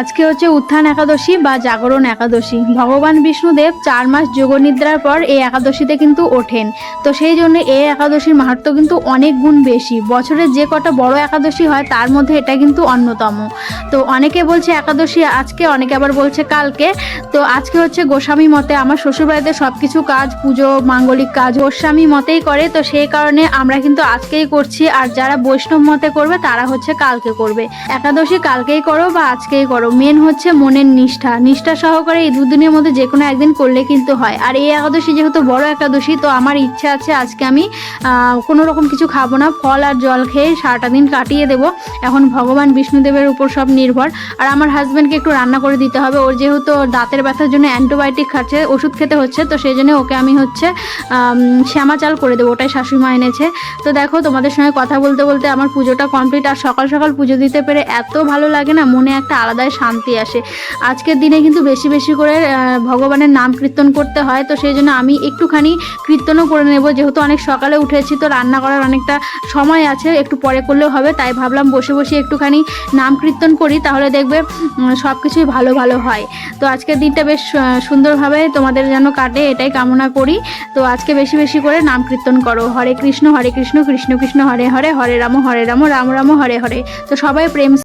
আজকে হচ্ছে উত্থান একাদশী বা জাগরণ একাদশী। ভগবান বিষ্ণুদেব চার মাস যোগনিদ্রার পর এই একাদশীতে কিন্তু ওঠেন। তো সেই জন্য এই একাদশীর মাহাত্ম কিন্তু অনেক গুণ বেশি। বছরে যে কটা বড় একাদশী হয়, তার মধ্যে এটা কিন্তু অন্যতম। তো অনেকে বলছে একাদশী আজকে, অনেকে আবার বলছে কালকে। তো আজকে হচ্ছে গোস্বামী মতে আমার শ্বশুরবাড়িতে সব কিছু কাজ, পুজো, মাঙ্গলিক কাজ গোস্বামী মতেই করে। তো সেই কারণে আমরা কিন্তু আজকেই করছি। আর যারা বৈষ্ণব মতে করবে, তারা হচ্ছে কালকে করবে। একাদশী কালকেই করো বা আজকেই করো। মেন হচ্ছে মনের নিষ্ঠা। নিষ্ঠা সহকারে এই দুদিনের মধ্যে যে কোনো একদিন করলে কিন্তু হয়। আর এই একাদশী যেহেতু বড় একাদশী, তো আমার ইচ্ছা আছে আজকে আমি কোনো রকম কিছু খাব না। ফল আর জল খেয়ে সারাটা দিন কাটিয়ে দেবো। এখন ভগবান বিষ্ণুদেবের উপর সব নির্ভর। আর আমার হাজব্যান্ডকে একটু রান্না করে দিতে হবে। ওর যেহেতু দাঁতের ব্যথার জন্য অ্যান্টিবায়োটিক খাচ্ছে, ওষুধ খেতে হচ্ছে, তো সেই জন্য ওকে আমি হচ্ছে শ্যামা চাল করে দেবো। ওটাই শাশুড়ি মা এনেছে। তো দেখো, তোমাদের সঙ্গে কথা বলতে বলতে আমার পুজোটা কমপ্লিট আর সকাল সকাল পুজো দিতে পেরে এত ভালো লাগে না, মনে একটা আলাদাই শান্তি আসে। আজকের দিনে কিন্তু বেশি বেশি করে ভগবানের নাম কীর্তন করতে হয়, তো সেই জন্য আমি একটুখানি কীর্তনও করে নেব। যেহেতু অনেক সকালে উঠেছি, তো রান্না করার অনেকটা সময় আছে, একটু পরে করলেও হবে, তাই ভাবলাম বসে বসে একটুখানি নাম কীর্তন করি, তাহলে দেখবে সব কিছুই ভালো ভালো হয়। তো আজকের দিনটা বেশ সুন্দরভাবে তোমাদের যেন কাটে, এটাই কামনা করি। তো আজকে বেশি বেশি করে নাম কীর্তন করো। হরে কৃষ্ণ হরে কৃষ্ণ কৃষ্ণ কৃষ্ণ, হরে হরে হরে রাম হরে রাম রাম রাম, হরে হরে। তো সবাই প্রেম